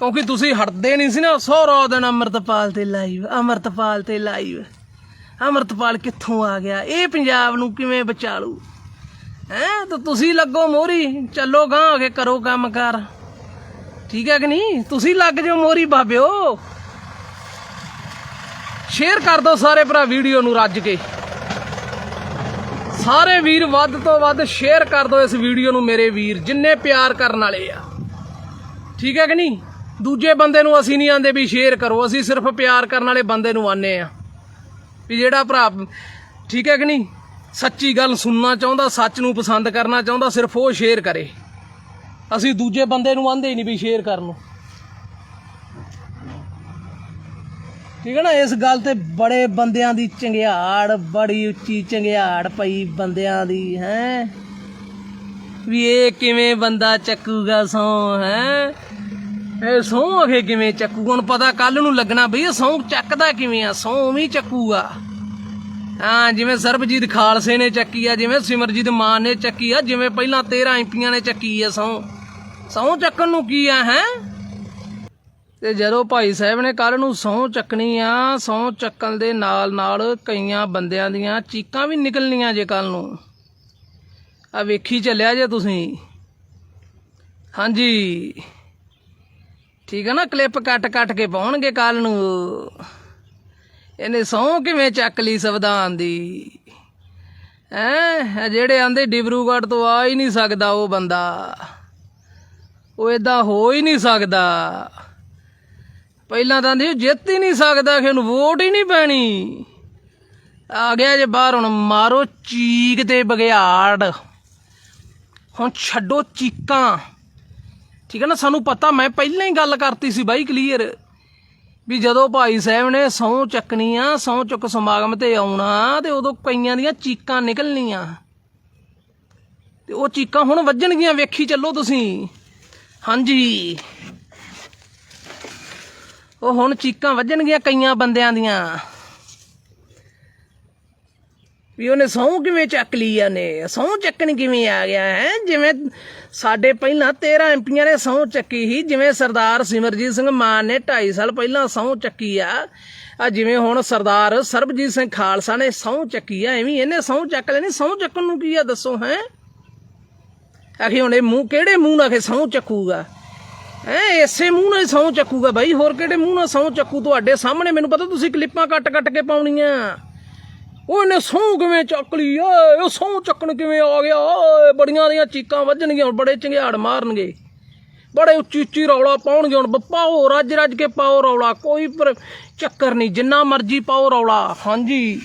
ਕਿਉਂਕਿ ਤੁਸੀਂ ਹਟਦੇ ਨਹੀਂ ਸੀ ਨਾ ਸਾਰਾ ਦਿਨ ਅਮਰਤਪਾਲ ਤੇ ਲਾਈਵ ਅਮਰਤਪਾਲ ਤੇ ਲਾਈਵ ਅਮਰਤਪਾਲ ਕਿੱਥੋਂ ਆ ਗਿਆ? ਇਹ ਪੰਜਾਬ ਨੂੰ ਕਿਵੇਂ ਬਚਾਲੂ? ਹੈ? ਤਾਂ ਤੁਸੀਂ ਲੱਗੋ ਮੋਰੀ ਚੱਲੋ ਗਾਂ ਹੋ ਕੇ ਕਰੋ ਕੰਮ ਕਰ ਠੀਕ ਹੈ ਕਿ ਨਹੀਂ? ਤੁਸੀਂ ਲੱਗ ਜਾਓ ਮੋਰੀ ਬਾਬਿਓ। ਸ਼ੇਅਰ ਕਰ ਦਿਓ ਸਾਰੇ ਭਰਾ ਵੀਡੀਓ ਨੂੰ ਰੱਜ ਕੇ। ਸਾਰੇ ਵੀਰ ਵੱਧ ਤੋਂ ਵੱਧ ਸ਼ੇਅਰ ਕਰ ਦਿਓ ਇਸ ਵੀਡੀਓ ਨੂੰ ਮੇਰੇ ਵੀਰ, ਜਿੰਨੇ ਪਿਆਰ ਕਰਨ ਵਾਲੇ ਆ। ਠੀਕ ਹੈ ਕਿ ਨਹੀਂ? ਦੂਜੇ ਬੰਦੇ ਨੂੰ ਅਸੀਂ ਨਹੀਂ ਆਂਦੇ ਵੀ ਸ਼ੇਅਰ ਕਰੋ, ਅਸੀਂ ਸਿਰਫ ਪਿਆਰ ਕਰਨ ਵਾਲੇ ਬੰਦੇ ਨੂੰ ਆਨੇ ਆ ਵੀ ਜਿਹੜਾ ਭਰਾ, ਠੀਕ ਹੈ ਕਿ ਨਹੀਂ? ਸੱਚੀ ਗੱਲ ਸੁਣਨਾ ਚਾਹੁੰਦਾ, ਸੱਚ ਨੂੰ ਪਸੰਦ ਕਰਨਾ ਚਾਹੁੰਦਾ, ਸਿਰਫ ਉਹ ਸ਼ੇਅਰ ਕਰੇ। ਅਸੀਂ ਦੂਜੇ ਬੰਦੇ ਨੂੰ ਆਂਦੇ ਹੀ ਨਹੀਂ ਵੀ ਸ਼ੇਅਰ ਕਰਨ ਨੂੰ। ਠੀਕ ਹੈ ਨਾ? ਇਸ ਗੱਲ ਤੇ ਬੜੇ ਬੰਦਿਆਂ ਦੀ ਚੰਗਿਆੜ, ਬੜੀ ਉੱਚੀ ਚੰਗਿਆੜ ਪਈ ਬੰਦਿਆਂ ਦੀ, ਹੈ? ਵੀ ਇਹ ਕਿਵੇਂ ਬੰਦਾ ਚੱਕੂਗਾ ਸੌ ਹੈ? ਇਹ ਸਹੁੰ ਅਖੇ ਕਿਵੇਂ ਚੱਕੂਗਾ ਹੁਣ ਪਤਾ ਕੱਲ ਨੂੰ ਲੱਗਣਾ ਬਈ ਇਹ ਸਹੁੰ ਚੱਕਦਾ ਕਿਵੇਂ ਆ? ਸਹੁੰ ਵੀ ਚੱਕੂਗਾ ਹਾਂ, ਜਿਵੇਂ ਸਰਬਜੀਤ ਖਾਲਸੇ ਨੇ ਚੱਕੀ ਆ, ਜਿਵੇਂ ਸਿਮਰਜੀਤ ਮਾਨ ਨੇ ਚੱਕੀ ਆ, ਜਿਵੇਂ ਪਹਿਲਾਂ 13 ਐਮਪੀਆਂ ਨੇ ਚੱਕੀ ਆ ਸਹੁੰ। ਸਹੁੰ ਚੱਕਣ ਨੂੰ ਕੀ ਆ, ਹੈ? ਤੇ ਜਦੋਂ ਭਾਈ ਸਾਹਿਬ ਨੇ ਕੱਲ ਨੂੰ ਸਹੁੰ ਚੱਕਣੀ ਆ, ਸਹੁੰ ਚੱਕਣ ਦੇ ਨਾਲ ਨਾਲ ਕਈਆਂ ਬੰਦਿਆਂ ਦੀਆਂ ਚੀਕਾਂ ਵੀ ਨਿਕਲਣੀਆਂ ਜੇ ਕੱਲ ਨੂੰ। ਆ ਵੇਖੀ ਚੱਲਿਆ ਜੇ ਤੁਸੀਂ? ਹਾਂਜੀ। ਠੀਕ ਹੈ ਨਾ ਕਲਿੱਪ ਕੱਟ ਕੱਟ ਕੇ ਪਾਉਣਗੇ ਕੱਲ ਨੂੰ। ਇਹਨੇ ਸਹੁੰ ਕਿਵੇਂ ਚੱਕ ਲਈ ਸੰਵਿਧਾਨ ਦੀ? ਐ ਜਿਹੜੇ ਆਂਦੇ ਡਿਬਰੂਗੜ੍ਹ ਤੋਂ ਆ ਹੀ ਨਹੀਂ ਸਕਦਾ ਉਹ ਬੰਦਾ। ਉਹ ਇਦਾਂ ਹੋ ਹੀ ਨਹੀਂ ਸਕਦਾ। ਪਹਿਲਾਂ ਤਾਂ ਆਂਦੇ ਸੀ, ਜਿੱਤ ਹੀ ਨਹੀਂ ਸਕਦਾ ਕਿ ਉਹਨੂੰ ਵੋਟ ਹੀ ਨਹੀਂ ਪੈਣੀ। ਆ ਗਿਆ ਜੇ ਬਾਹਰ ਹੁਣ ਮਾਰੋ ਚੀਕ ਤੇ ਬਗਿਆੜ ਹੁਣ ਛੱਡੋ ਚੀਕਾਂ। ਠੀਕ ਹੈ ਨਾ, ਸਾਨੂੰ ਪਤਾ, ਮੈਂ ਪਹਿਲਾਂ ਹੀ ਗੱਲ ਕਰਤੀ ਸੀ ਬਾਈ ਕਲੀਅਰ ਵੀ ਜਦੋਂ ਭਾਈ ਸਾਹਿਬ ਨੇ ਸਹੁੰ ਚੱਕਣੀ ਆ, ਸਹੁੰ ਚੁੱਕ ਸਮਾਗਮ ਤੇ ਆਉਣਾ, ਤੇ ਉਦੋਂ ਕਈਆਂ ਦੀਆਂ ਚੀਕਾਂ ਨਿਕਲਣੀਆਂ। ਤੇ ਉਹ ਚੀਕਾਂ ਹੁਣ ਵੱਜਣਗੀਆਂ, ਵੇਖੀ ਚੱਲੋ ਤੁਸੀਂ। ਹਾਂਜੀ। ਉਹ ਹੁਣ ਚੀਕਾਂ ਵੱਜਣਗੀਆਂ ਕਈਆਂ ਬੰਦਿਆਂ ਦੀਆਂ। ਵੀ ਉਹਨੇ ਸਹੁੰ ਕਿਵੇਂ ਚੱਕ ਲਈ ਆ ਨੇ? ਸਹੁੰ ਚੱਕਣ ਕਿਵੇਂ ਆ ਗਿਆ ਹੈ? ਜਿਵੇਂ ਸਾਡੇ ਪਹਿਲਾਂ 13 ਐਮਪੀਆਂ ਨੇ ਸਹੁੰ ਚੱਕੀ ਸੀ, ਜਿਵੇਂ ਸਰਦਾਰ ਸਿਮਰਜੀਤ ਸਿੰਘ ਮਾਨ ਨੇ 2.5 ਸਾਲ ਪਹਿਲਾਂ ਸਹੁੰ ਚੱਕੀ ਆ। ਆ ਜਿਵੇਂ ਹੁਣ ਸਰਦਾਰ ਸਰਬਜੀਤ ਸਿੰਘ ਖਾਲਸਾ ਨੇ ਸਹੁੰ ਚੱਕੀ ਆ, ਐਵੇਂ ਇਹਨੇ ਸਹੁੰ ਚੱਕ ਲੈਣੀ। ਸਹੁੰ ਚੱਕਣ ਨੂੰ ਕੀ ਆ ਦੱਸੋ, ਹੈ? ਆਖੇ ਹੁਣ ਇਹ ਮੂੰਹ ਕਿਹੜੇ ਮੂੰਹ ਨਾਲ ਆਖੇ ਸਹੁੰ ਚੱਕੂਗਾ? ਐ ਇਸੇ ਮੂੰਹ ਨਾਲ ਸਹੁੰ ਚੱਕੂਗਾ ਬਾਈ। ਹੋਰ ਕਿਹੜੇ ਮੂੰਹ ਨਾਲ ਸਹੁੰ ਚੱਕੂ ਤੁਹਾਡੇ ਸਾਹਮਣੇ? ਮੈਨੂੰ ਪਤਾ ਤੁਸੀਂ ਕਲਿੱਪਾਂ ਕੱਟ ਕੱਟ ਕੇ ਪਾਉਣੀਆਂ। ਉਹ ਇਹਨੇ ਸਹੁੰ ਕਿਵੇਂ ਚੱਕ ਲਈ? ਓਏ, ਉਹ ਸਹੁੰ ਚੱਕਣ ਕਿਵੇਂ ਆ ਗਿਆ? ਓਏ, ਬੜੀਆਂ ਦੀਆਂ ਚੀਕਾਂ ਵੱਜਣਗੀਆਂ, ਹੁਣ ਬੜੇ ਚੰਗਿਆੜ ਮਾਰਨਗੇ। ਬੜੇ ਉੱਚੀ ਉੱਚੀ ਰੌਲਾ ਪਾਉਣਗੇ, ਹੁਣ ਪਾਓ ਰੱਜ ਰੱਜ ਕੇ ਪਾਓ ਰੌਲਾ। ਕੋਈ ਪਰ ਚੱਕਰ ਨਹੀਂ, ਜਿੰਨਾ ਮਰਜ਼ੀ ਪਾਓ ਰੌਲਾ। ਹਾਂਜੀ,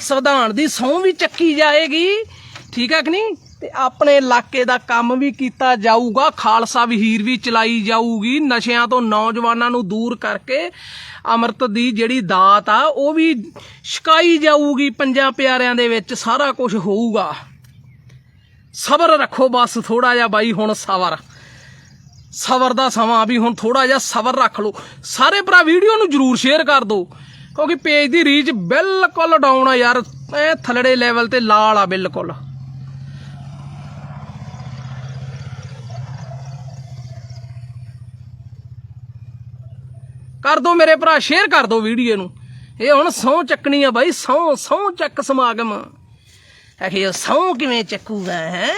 ਸੰਵਿਧਾਨ ਦੀ ਸਹੁੰ ਵੀ ਚੱਕੀ ਜਾਏਗੀ। ਠੀਕ ਹੈ ਕਿ ਨਹੀਂ? ਤੇ ਆਪਣੇ ਇਲਾਕੇ ਦਾ ਕੰਮ ਵੀ ਕੀਤਾ ਜਾਊਗਾ। ਖਾਲਸਾ ਵਹੀਰ ਵੀ ਚਲਾਈ ਜਾਊਗੀ। ਨਸ਼ਿਆਂ ਤੋਂ ਨੌਜਵਾਨਾਂ ਨੂੰ ਦੂਰ ਕਰਕੇ ਅੰਮ੍ਰਿਤ ਦੀ ਜਿਹੜੀ ਦਾਤ ਆ, ਉਹ ਵੀ ਛਕਾਈ ਜਾਊਗੀ ਪੰਜਾਂ ਪਿਆਰਿਆਂ ਦੇ ਵਿੱਚ। ਸਾਰਾ ਕੁਝ ਹੋਊਗਾ। ਸਬਰ ਰੱਖੋ ਬਸ ਥੋੜਾ ਜਿਹਾ ਬਾਈ, ਹੁਣ ਸਬਰ। ਸਬਰ ਦਾ ਸਮਾਂ ਵੀ ਹੁਣ ਥੋੜਾ ਜਿਹਾ ਸਬਰ ਰੱਖ ਲਓ। ਸਾਰੇ ਭਰਾ ਵੀਡੀਓ ਨੂੰ ਜਰੂਰ ਸ਼ੇਅਰ ਕਰ ਦਿਓ, ਕਿਉਂਕਿ ਪੇਜ ਦੀ ਰੀਚ ਬਿਲਕੁਲ ਡਾਊਨ ਆ ਯਾਰ। ਐ ਥਲੜੇ ਲੈਵਲ ਤੇ ਲਾਲ ਆ ਬਿਲਕੁਲ। ਕਰ ਦਿਓ ਮੇਰੇ ਭਰਾ ਸ਼ੇਅਰ ਕਰ ਦਿਓ ਵੀਡੀਓ ਨੂੰ। ਇਹ ਹੁਣ ਸਹੁੰ ਚੱਕਣੀ ਆ ਬਾਈ, ਸਹੁੰ ਸਹੁੰ ਚੱਕ ਸਮਾਗਮ। ਆਖੇ ਉਹ ਸਹੁੰ ਕਿਵੇਂ ਚੱਕੂਗਾ, ਹੈ?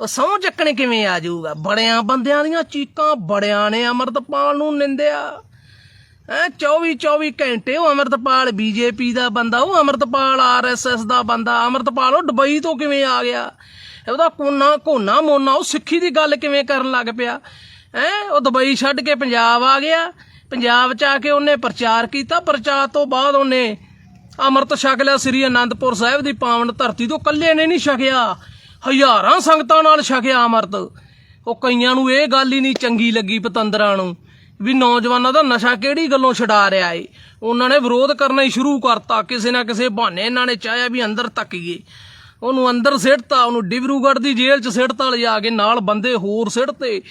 ਉਹ ਸਹੁੰ ਚੱਕਣੇ ਕਿਵੇਂ ਆ ਜਾਊਗਾ? ਬੜਿਆਂ ਬੰਦਿਆਂ ਦੀਆਂ ਚੀਕਾਂ, ਬੜਿਆਂ ਨੇ ਅਮਰਤਪਾਲ ਨੂੰ ਨਿੰਦਿਆ। ਹੈ 24 24 ਘੰਟੇ ਉਹ ਅਮਰਤਪਾਲ ਬੀਜੇਪੀ ਦਾ ਬੰਦਾ, ਉਹ ਅਮਰਤਪਾਲ ਆਰਐਸਐਸ ਦਾ ਬੰਦਾ। ਅਮਰਤਪਾਲ ਉਹ ਦੁਬਈ ਤੋਂ ਕਿਵੇਂ ਆ ਗਿਆ? ਉਹਦਾ ਕੋਨਾ ਕੋਨਾ ਮੋਨਾ, ਉਹ ਸਿੱਖੀ ਦੀ ਗੱਲ ਕਿਵੇਂ ਕਰਨ ਲੱਗ ਪਿਆ? ਹੈ, ਉਹ ਦੁਬਈ ਛੱਡ ਕੇ ਪੰਜਾਬ ਆ ਗਿਆ। ਪੰਜਾਬ ਚ ਆ ਕੇ ਉਹਨੇ ਪ੍ਰਚਾਰ ਕੀਤਾ। ਪ੍ਰਚਾਰ ਤੋਂ ਬਾਅਦ ਉਹਨੇ ਅੰਮ੍ਰਿਤ ਛਕ ਲਿਆ ਸ੍ਰੀ ਅਨੰਦਪੁਰ ਸਾਹਿਬ ਦੀ ਪਾਵਨ ਧਰਤੀ ਤੋਂ। ਕੱਲੇ ਨੇ ਨਹੀਂ ਛਕਿਆ। ਹਜ਼ਾਰਾਂ ਸੰਗਤਾਂ ਨਾਲ ਛਕਿਆ ਅੰਮ੍ਰਿਤ। ਉਹ ਕਈਆਂ ਨੂੰ ਇਹ ਗੱਲ ਹੀ ਨਹੀਂ ਚੰਗੀ ਲੱਗੀ ਪਤੰਦਰਾਂ ਨੂੰ ਵੀ ਨੌਜਵਾਨਾਂ ਦਾ ਨਸ਼ਾ ਕਿਹੜੀ ਗੱਲੋਂ ਛਡਾ ਰਿਹਾ ਏ। ਉਹਨਾਂ ਨੇ ਵਿਰੋਧ ਕਰਨਾ ਹੀ ਸ਼ੁਰੂ ਕਰਤਾ। ਕਿਸੇ ਨਾ ਕਿਸੇ ਬਹਾਨੇ ਇਹਨਾਂ ਨੇ ਚਾਹਿਆ ਵੀ ਅੰਦਰ ਤੱਕੀਏ ਉਹਨੂੰ ਅੰਦਰ ਸਿੱਟਤਾ, ਉਹਨੂੰ ਡਿਬਰੂਗੜ੍ਹ ਦੀ ਜੇਲ੍ਹ 'ਚ ਸਿੱਟਤਾ ਲਿਜਾ ਕੇ ਨਾਲ ਬੰਦੇ ਹੋਰ ਸਿੱਟਤੇ।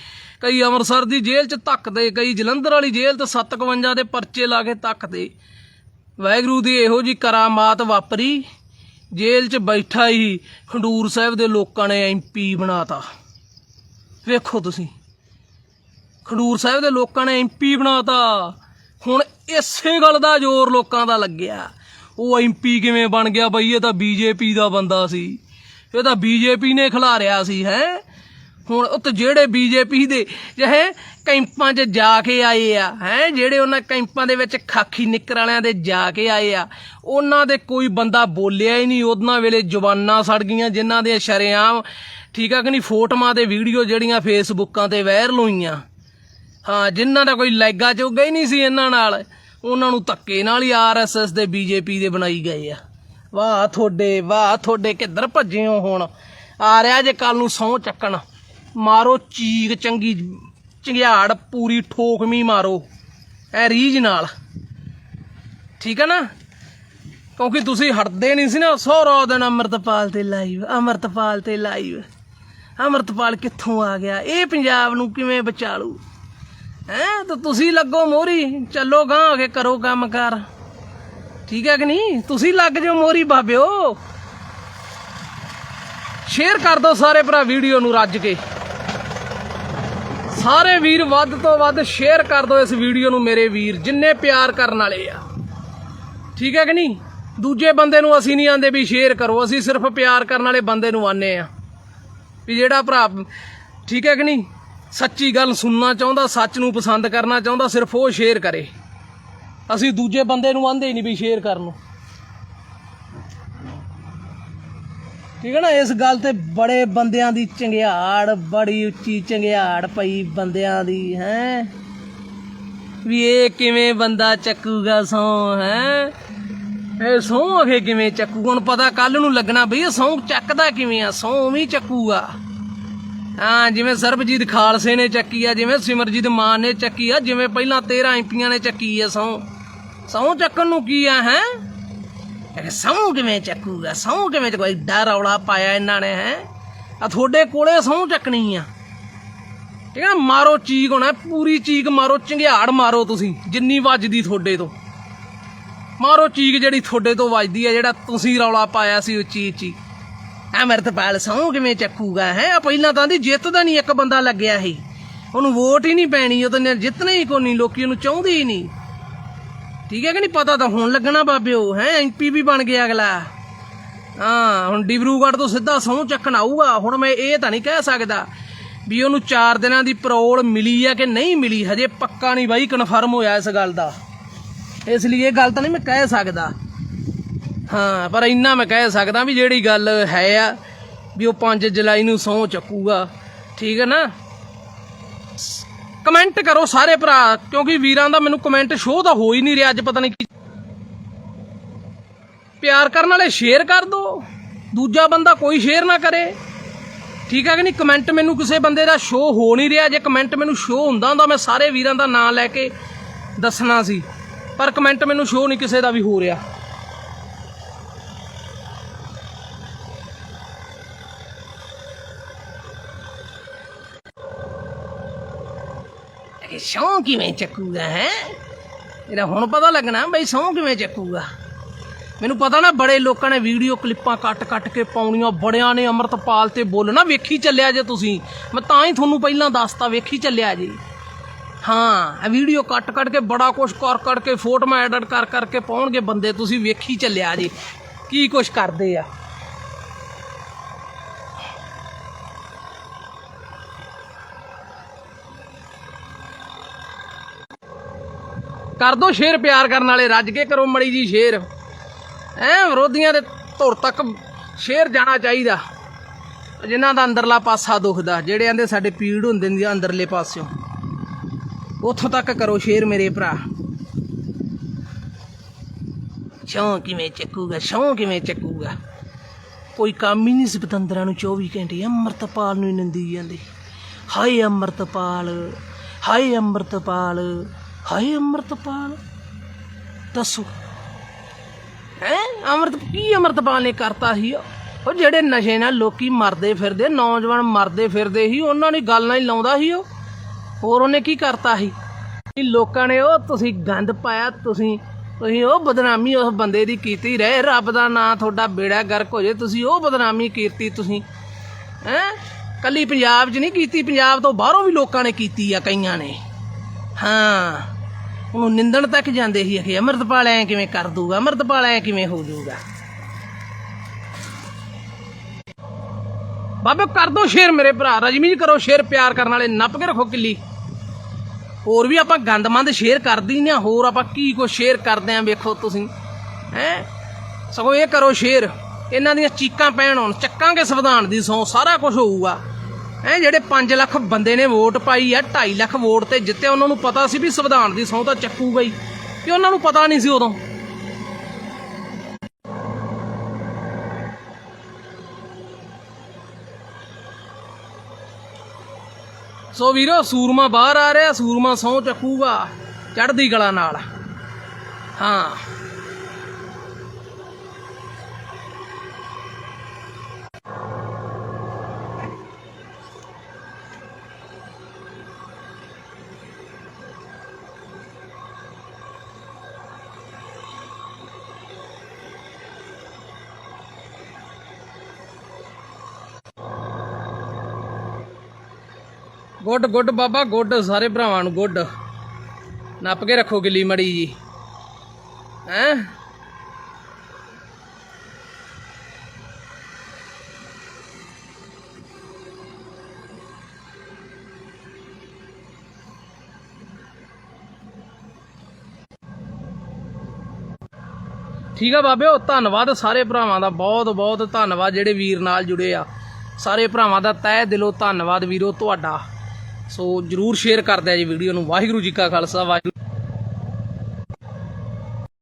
ਕਈ ਅੰਮ੍ਰਿਤਸਰ ਦੀ ਜੇਲ੍ਹ 'ਚ ਧੱਕਦੇ, ਕਈ ਜਲੰਧਰ ਵਾਲੀ ਜੇਲ੍ਹ ਤੇ 57 ਦੇ ਪਰਚੇ ਲਾ ਕੇ ਧੱਕਦੇ। ਵਾਹਿਗੁਰੂ ਦੀ ਇਹੋ ਜੀ ਕਰਾਮਾਤ ਵਾਪਰੀ, ਜੇਲ੍ਹ 'ਚ ਬੈਠਾ ਹੀ ਖੰਡੂਰ ਸਾਹਿਬ ਦੇ ਲੋਕਾਂ ਨੇ ਐਮਪੀ ਬਣਾਤਾ। ਵੇਖੋ ਤੁਸੀਂ, ਖਡੂਰ ਸਾਹਿਬ ਦੇ ਲੋਕਾਂ ਨੇ ਐਮਪੀ ਬਣਾਤਾ। ਹੁਣ ਇਸੇ ਗੱਲ ਦਾ ਜ਼ੋਰ ਲੋਕਾਂ ਦਾ ਲੱਗਿਆ। ਉਹ ਐਮਪੀ ਕਿਵੇਂ ਬਣ ਗਿਆ ਬਈ? ਇਹ ਤਾਂ ਬੀਜੇਪੀ ਦਾ ਬੰਦਾ ਸੀ। ਇਹ ਤਾਂ ਬੀਜੇਪੀ ਨੇ ਖਿਲਾਰਿਆ ਸੀ, ਹੈ? ਹੁਣ ਉਹ ਤੇ ਜਿਹੜੇ ਬੀਜੇਪੀ ਦੇ ਜਿਹੇ ਕੈਂਪਾਂ 'ਚ ਜਾ ਕੇ ਆਏ ਆ, ਹੈ? ਜਿਹੜੇ ਉਹਨਾਂ ਕੈਂਪਾਂ ਦੇ ਵਿੱਚ ਖਾਕੀ ਨਿੱਕਰ ਵਾਲਿਆਂ ਦੇ ਜਾ ਕੇ ਆਏ ਆ, ਉਹਨਾਂ ਦੇ ਕੋਈ ਬੰਦਾ ਬੋਲਿਆ ਹੀ ਨਹੀਂ। ਉਹਨਾਂ ਵੇਲੇ ਜਵਾਨਾਂ ਸੜ ਗਈਆਂ ਜਿਨ੍ਹਾਂ ਦੇ ਸ਼ਰੇਆਮ, ਠੀਕ ਆ ਕਿ ਨਹੀਂ, ਫੋਟੋਆਂ ਤੇ ਵੀਡੀਓ ਜਿਹੜੀਆਂ ਫੇਸਬੁੱਕਾਂ ਤੇ ਵਾਇਰਲ ਹੋਈਆਂ। ਹਾਂ, ਜਿਨ੍ਹਾਂ ਦਾ ਕੋਈ ਲੈਗਾ ਚੋਗਾ ਹੀ ਨਹੀਂ ਸੀ ਇਹਨਾਂ ਨਾਲ। ਉਹਨਾਂ ਨੂੰ ਧੱਕੇ ਨਾਲ ਹੀ ਆਰਐਸਐਸ ਦੇ ਬੀਜੇਪੀ ਦੇ ਬਣਾਈ ਗਏ ਆ। ਵਾਹ ਤੁਹਾਡੇ ਵਾਹ ਤੁਹਾਡੇ ਕਿੱਧਰ ਭੱਜੇ ਹੋ ਹੁਣ? ਆ ਰਿਹਾ ਜੇ ਕੱਲ ਨੂੰ ਸਹੁੰ ਚੱਕਣ। ਮਾਰੋ ਚੀਕ ਚੰਗੀ ਚੰਗਿਆੜ ਪੂਰੀ ਠੋਕਮੀ ਮਾਰੋ। ਐ ਰੀਜ ਨਾਲ। ਠੀਕ ਹੈ ਨਾ? ਕਿਉਂਕਿ ਤੁਸੀਂ ਹਟਦੇ ਨਹੀਂ ਸੀ ਨਾ ਸੋਹਰਾ ਦਿਨ ਅਮਰਤਪਾਲ ਤੇ ਲਾਈਵ ਅਮਰਤਪਾਲ ਤੇ ਲਾਈਵ ਅਮਰਤਪਾਲ ਕਿੱਥੋਂ ਆ ਗਿਆ? ਇਹ ਪੰਜਾਬ ਨੂੰ ਕਿਵੇਂ ਬਚਾ ਲੂ ਹੈ, ਤਾਂ ਤੁਸੀਂ ਲੱਗੋ ਮੋਰੀ ਚੱਲੋ ਗਾਂ ਹੋ ਕੇ ਕਰੋ ਕੰਮ ਕਰ ਠੀਕ ਹੈ ਕਿ ਨਹੀਂ? ਤੁਸੀਂ ਲੱਗ ਜਾਓ ਮੋਰੀ ਬਾਬਿਓ। ਸ਼ੇਅਰ ਕਰ ਦਿਓ ਸਾਰੇ ਭਰਾ ਵੀਡੀਓ ਨੂੰ ਰੱਜ ਕੇ। ਸਾਰੇ ਵੀਰ ਵੱਧ ਤੋਂ ਵੱਧ ਸ਼ੇਅਰ ਕਰ ਦਿਓ ਇਸ ਵੀਡੀਓ ਨੂੰ ਮੇਰੇ ਵੀਰ, ਜਿੰਨੇ ਪਿਆਰ ਕਰਨ ਵਾਲੇ ਆ। ਠੀਕ ਹੈ ਕਿ ਨਹੀਂ? ਦੂਜੇ ਬੰਦੇ ਨੂੰ ਅਸੀਂ ਨਹੀਂ ਆਂਦੇ ਵੀ ਸ਼ੇਅਰ ਕਰੋ, ਅਸੀਂ ਸਿਰਫ ਪਿਆਰ ਕਰਨ ਵਾਲੇ ਬੰਦੇ ਨੂੰ ਆਨੇ ਆ। ਵੀ ਜਿਹੜਾ ਭਰਾ, ਠੀਕ ਹੈ ਕਿ ਨਹੀਂ? ਸੱਚੀ ਗੱਲ ਸੁਣਨਾ ਚਾਹੁੰਦਾ, ਸੱਚ ਨੂੰ ਪਸੰਦ ਕਰਨਾ ਚਾਹੁੰਦਾ, ਸਿਰਫ ਉਹ ਸ਼ੇਅਰ ਕਰੇ। ਅਸੀਂ ਦੂਜੇ ਬੰਦੇ ਨੂੰ ਆਂਦੇ ਹੀ ਨਹੀਂ ਵੀ ਸ਼ੇਅਰ ਕਰਨ ਨੂੰ। ਠੀਕ ਹੈ ਨਾ, ਇਸ ਗੱਲ ਤੇ ਬੜੇ ਬੰਦਿਆਂ ਦੀ ਚੰਗਿਆੜ ਬੜੀ ਉੱਚੀ ਚੰਗਿਆੜ ਪਈ ਬੰਦਿਆਂ ਦੀ, ਹੈ? ਵੀ ਇਹ ਕਿਵੇਂ ਬੰਦਾ ਚੱਕੂਗਾ ਸੌ, ਹੈ? ਇਹ ਸਹੁੰ ਅਖੇ ਕਿਵੇਂ ਚੱਕੂ? ਹੁਣ ਪਤਾ ਕੱਲ ਨੂੰ ਲੱਗਣਾ ਬਈ ਇਹ ਸਹੁੰ ਚੱਕਦਾ ਕਿਵੇਂ ਆ? ਸਹੁੰ ਵੀ ਚੱਕੂਗਾ। ਹਾਂ, ਜਿਵੇਂ ਸਰਬਜੀਤ ਖਾਲਸੇ ਨੇ ਚੱਕੀ ਆ, ਜਿਵੇਂ ਸਿਮਰਜੀਤ ਮਾਨ ਨੇ ਚੱਕੀ ਆ, ਜਿਵੇਂ ਪਹਿਲਾਂ 13 ਐਮਪੀਆਂ ਨੇ ਚੱਕੀ ਆ ਸਹੁੰ। ਸਹੁੰ ਚੱਕਣ ਨੂੰ ਕੀ ਆ, ਹੈ? ਇਹ ਸਹੁੰ ਕਿਵੇਂ ਚੱਕੂਗਾ? ਸਹੁੰ ਕਿਵੇਂ ਚ ਕੋਈ ਡਰ ਰੌਲਾ ਪਾਇਆ ਇਹਨਾਂ ਨੇ, ਹੈ? ਆ ਤੁਹਾਡੇ ਕੋਲੇ ਸਹੁੰ ਚੱਕਣੀ ਆ। ਠੀਕ ਹੈ ਨਾ ਮਾਰੋ ਚੀਕ ਹੋਣਾ, ਪੂਰੀ ਚੀਕ ਮਾਰੋ ਚੰਗਿਆੜ ਮਾਰੋ ਤੁਸੀਂ, ਜਿੰਨੀ ਵੱਜਦੀ ਤੁਹਾਡੇ ਤੋਂ। ਮਾਰੋ ਚੀਕ ਜਿਹੜੀ ਤੁਹਾਡੇ ਤੋਂ ਵੱਜਦੀ ਹੈ ਜਿਹੜਾ ਤੁਸੀਂ ਰੌਲਾ ਪਾਇਆ ਸੀ ਉੱਚੀ ਉੱਚੀ ਅਮਰਤਪਾਲ ਸਹੁੰ ਕਿਵੇਂ ਚੱਕੂਗਾ, ਹੈ? ਆ ਪਹਿਲਾਂ ਤਾਂ ਦੀ ਜਿੱਤ ਦਾ ਨਹੀਂ ਇੱਕ ਬੰਦਾ ਲੱਗਿਆ ਸੀ। ਉਹਨੂੰ ਵੋਟ ਹੀ ਨਹੀਂ ਪੈਣੀ, ਉਹ ਤਾਂ ਜਿੱਤਣਾ ਹੀ ਕੋਈ ਨਹੀਂ, ਲੋਕੀ ਉਹਨੂੰ ਚਾਹੁੰਦੇ ਹੀ ਨਹੀਂ। ਠੀਕ ਹੈ ਕਿ ਨਹੀਂ? ਪਤਾ ਤਾਂ ਹੁਣ ਲੱਗਣਾ ਬਾਬਿਓ, ਹੈ? ਐਮਪੀ ਵੀ ਬਣ ਗਿਆ ਅਗਲਾ। ਹਾਂ, ਹੁਣ ਡਿਬਰੂਗੜ੍ਹ ਤੋਂ ਸਿੱਧਾ ਸਹੁੰ ਚੱਕਣ ਆਊਗਾ। ਹੁਣ ਮੈਂ ਇਹ ਤਾਂ ਨਹੀਂ ਕਹਿ ਸਕਦਾ ਵੀ ਉਹਨੂੰ 4 ਦਿਨਾਂ ਦੀ ਪਰੋਲ ਮਿਲੀ ਆ ਕਿ ਨਹੀਂ ਮਿਲੀ। ਹਜੇ ਪੱਕਾ ਨਹੀਂ ਬਾਈ ਕਨਫਰਮ ਹੋਇਆ ਇਸ ਗੱਲ ਦਾ। ਇਸ ਲਈ ਇਹ ਗੱਲ ਤਾਂ ਨਹੀਂ ਮੈਂ ਕਹਿ ਸਕਦਾ। ਹਾਂ, ਪਰ ਇੰਨਾ ਮੈਂ ਕਹਿ ਸਕਦਾ ਵੀ ਜਿਹੜੀ ਗੱਲ ਹੈ ਆ, ਵੀ ਉਹ 5 ਜੁਲਾਈ ਨੂੰ ਸਹੁੰ ਚੱਕੂਗਾ। ਠੀਕ ਹੈ ਨਾ? ਕਮੈਂਟ ਕਰੋ ਸਾਰੇ ਭਰਾ, ਕਿਉਂਕਿ ਵੀਰਾਂ ਦਾ ਮੈਨੂੰ ਕਮੈਂਟ ਸ਼ੋਅ ਦਾ ਹੋ ਹੀ ਨਹੀਂ ਰਿਹਾ ਅੱਜ, ਪਤਾ ਨਹੀਂ ਕੀ ਪਿਆਰ ਕਰਨ ਵਾਲੇ ਸ਼ੇਅਰ ਕਰ ਦੋ। ਦੂਜਾ ਬੰਦਾ ਕੋਈ ਸ਼ੇਅਰ ਨਾ ਕਰੇ। ਠੀਕ ਹੈ ਕਿ ਨਹੀਂ? ਕਮੈਂਟ ਮੈਨੂੰ ਕਿਸੇ ਬੰਦੇ ਦਾ ਸ਼ੋਅ ਹੋ ਨਹੀਂ ਰਿਹਾ। ਜੇ ਕਮੈਂਟ ਮੈਨੂੰ ਸ਼ੋਅ ਹੁੰਦਾ ਹੁੰਦਾ ਮੈਂ ਸਾਰੇ ਵੀਰਾਂ ਦਾ ਨਾਮ ਲੈ ਕੇ ਦੱਸਣਾ ਸੀ। ਪਰ ਕਮੈਂਟ ਮੈਨੂੰ ਸ਼ੋਅ ਨਹੀਂ ਕਿਸੇ ਦਾ ਵੀ ਹੋ ਰਿਹਾ। ਸਹੁੰ ਕਿਵੇਂ ਚੱਕੂਗਾ, ਹੈ? ਇਹਦਾ ਹੁਣ ਪਤਾ ਲੱਗਣਾ ਬਈ ਸਹੁੰ ਕਿਵੇਂ ਚੱਕੂਗਾ। ਮੈਨੂੰ ਪਤਾ ਨਾ ਬੜੇ ਲੋਕਾਂ ਨੇ ਵੀਡੀਓ ਕਲਿੱਪਾਂ ਕੱਟ-ਕੱਟ ਕੇ ਪਾਉਣੀਆਂ, ਬੜਿਆਂ ਨੇ ਅਮਰਤਪਾਲ ਤੇ ਬੋਲਣਾ ਵੇਖੀ ਚੱਲਿਆ ਜੇ ਤੁਸੀਂ। ਮੈਂ ਤਾਂ ਹੀ ਤੁਹਾਨੂੰ ਪਹਿਲਾਂ ਦੱਸਤਾ, ਵੇਖੀ ਚੱਲਿਆ ਜੀ। ਹਾਂ, ਇਹ ਵੀਡੀਓ ਕੱਟ-ਕੱਟ ਕੇ ਬੜਾ ਕੁਛ ਕਰ ਕਰਕੇ ਫੋਟੋਆਂ ਐਡਿਟ ਕਰ ਕਰਕੇ ਪਾਉਣਗੇ ਬੰਦੇ, ਤੁਸੀਂ ਵੇਖੀ ਚੱਲਿਆ ਜੀ। ਕੀ ਕੁਛ ਕਰਦੇ ਆ? ਕਰ ਦੋ ਸ਼ੇਰ ਪਿਆਰ ਕਰਨ ਵਾਲੇ, ਰੱਜ ਕੇ ਕਰੋ ਮੜੀ ਜੀ ਸ਼ੇਰ। ਐ ਵਿਰੋਧੀਆਂ ਦੇ ਧੁਰ ਤੱਕ ਸ਼ੇਰ ਜਾਣਾ ਚਾਹੀਦਾ। ਜਿਨ੍ਹਾਂ ਦਾ ਅੰਦਰਲਾ ਪਾਸਾ ਦੁਖਦਾ, ਜਿਹੜੇ ਆਂਦੇ ਸਾਡੇ ਪੀੜ ਹੁੰਦੇ ਨੇ ਅੰਦਰਲੇ ਪਾਸਿਓਂ। ਉੱਥੋਂ ਤੱਕ ਕਰੋ ਸ਼ੇਰ ਮੇਰੇ ਭਰਾ। ਸ਼ੌਂ ਕਿਵੇਂ ਚੱਕੂਗਾ ਸ਼ੌਂ ਕਿਵੇਂ ਚੱਕੂਗਾ? ਕੋਈ ਕੰਮ ਹੀ ਨਹੀਂ ਸੀ ਪਤੰਦਰਾਂ ਨੂੰ 24 ਘੰਟੇ, ਅੰਮ੍ਰਿਤਪਾਲ ਨੂੰ ਹੀ ਨੰਦੀ ਜਾਂਦੇ। ਹਾਏ ਅੰਮ੍ਰਿਤਪਾਲ ਹਾਏ ਅੰਮ੍ਰਿਤਪਾਲ। ਹਾਏ ਅੰਮ੍ਰਿਤਪਾਲ, ਦੱਸੋ। ਹੈ, ਅੰਮ੍ਰਿਤ ਕੀ ਅੰਮ੍ਰਿਤਪਾਲ ਨੇ ਕਰਤਾ ਸੀ? ਉਹ ਜਿਹੜੇ ਨਸ਼ੇ ਨਾਲ ਲੋਕੀ ਮਰਦੇ ਫਿਰਦੇ, ਨੌਜਵਾਨ ਮਰਦੇ ਫਿਰਦੇ ਸੀ, ਉਹਨਾਂ ਨੇ ਗੱਲ ਨਾਲ ਹੀ ਲਾਉਂਦਾ ਸੀ ਉਹ। ਹੋਰ ਉਹਨੇ ਕੀ ਕਰਤਾ ਸੀ? ਲੋਕਾਂ ਨੇ ਉਹ ਤੁਸੀਂ ਗੰਦ ਪਾਇਆ, ਤੁਸੀਂ ਤੁਸੀਂ ਉਹ ਬਦਨਾਮੀ ਉਸ ਬੰਦੇ ਦੀ ਕੀਤੀ। ਰਹੇ ਰੱਬ ਦਾ ਨਾਂ, ਤੁਹਾਡਾ ਬੇੜਾ ਗਰਕ ਹੋ ਜੇ, ਤੁਸੀਂ ਉਹ ਬਦਨਾਮੀ ਕੀਤੀ, ਤੁਸੀਂ ਹੈ? ਕੱਲੀ ਪੰਜਾਬ 'ਚ ਨਹੀਂ ਕੀਤੀ, ਪੰਜਾਬ ਤੋਂ ਬਾਹਰੋਂ ਵੀ ਲੋਕਾਂ ਨੇ ਕੀਤੀ ਆ, ਕਈਆਂ ਨੇ। ਹਾਂ। ਉਹਨੂੰ ਨਿੰਦਣ ਤੱਕ ਜਾਂਦੇ ਸੀ ਅਖੇ ਅਮਰਤਪਾਲ ਐ ਕਿਵੇਂ ਕਰ ਦੂਗਾ ਅਮਰਤਪਾਲ ਐ ਕਿਵੇਂ ਹੋ ਜਾਊਗਾ। ਬਾਬੇ, ਕਰ ਦੋ ਸ਼ੇਰ ਮੇਰੇ ਭਰਾ, ਰਜਮੀ ਜੀ ਕਰੋ ਸ਼ੇਰ ਪਿਆਰ ਕਰਨ ਵਾਲੇ, ਨੱਪ ਕੇ ਰੱਖੋ ਕਿੱਲੀ। ਹੋਰ ਵੀ ਆਪਾਂ ਗੰਦਮੰਦ ਸ਼ੇਰ ਕਰਦੀ ਨੇ ਹੋਰ ਆਪਾਂ ਕੀ ਕੋ ਸ਼ੇਰ ਕਰਦੇ ਆਂ, ਵੇਖੋ ਤੁਸੀਂ। ਹੈ? ਸਗੋਂ ਇਹ ਕਰੋ ਸ਼ੇਰ, ਇਹਨਾਂ ਦੀਆਂ ਚੀਕਾਂ ਪੈਣ ਹੁਣ ਚੱਕਾਂਗੇ ਸੰਵਿਧਾਨ ਦੀ ਸੌ ਸਾਰਾ ਕੁਝ ਹੋਊਗਾ। ਹੈ ਜਿਹੜੇ 5 ਲੱਖ ਬੰਦੇ ਨੇ ਵੋਟ ਪਾਈ ਆ 2.5 ਲੱਖ ਵੋਟ ਤੇ ਜਿੱਤੇ, ਉਹਨਾਂ ਨੂੰ ਪਤਾ ਸੀ ਵੀ ਸੰਵਿਧਾਨ ਦੀ ਸੌ ਤਾਂ ਚੱਕੂਗਾ ਹੀ ਕਿ ਉਹਨਾਂ ਨੂੰ ਪਤਾ ਨਹੀਂ ਸੀ ਉਦੋਂ। ਸੋ ਵੀਰੋ, ਸੂਰਮਾ ਬਾਹਰ ਆ ਰਿਹਾ, ਸੂਰਮਾ ਸੌ ਚੱਕੂਗਾ, ਚੜ੍ਹਦੀ ਕਲਾ ਨਾਲ। ਹਾਂ। ਗੁੱਡ ਗੁੱਡ ਬਾਬਾ, ਗੁੱਡ, ਸਾਰੇ ਭਰਾਵਾਂ ਨੂੰ ਗੁੱਡ। ਨੱਪ ਕੇ ਰੱਖੋ ਗਿੱਲੀ ਮੜੀ ਜੀ। ਹੈਂ? ਠੀਕ ਆ ਬਾਬਿਓ, ਧੰਨਵਾਦ ਸਾਰੇ ਭਰਾਵਾਂ ਦਾ, ਬਹੁਤ ਬਹੁਤ ਧੰਨਵਾਦ ਜਿਹੜੇ ਵੀਰ ਨਾਲ ਜੁੜੇ ਆ। ਸਾਰੇ ਭਰਾਵਾਂ ਦਾ ਤਹਿ ਦਿਲੋਂ ਧੰਨਵਾਦ ਵੀਰੋ ਤੁਹਾਡਾ। ਸੋ ਜਰੂਰ ਸ਼ੇਅਰ ਕਰ ਦਿਆ ਜੀ ਵੀਡੀਓ ਨੂੰ। ਵਾਹਿਗੁਰੂ ਜੀ ਕਾ ਖਾਲਸਾ ਵਾਹਿਗੁਰੂ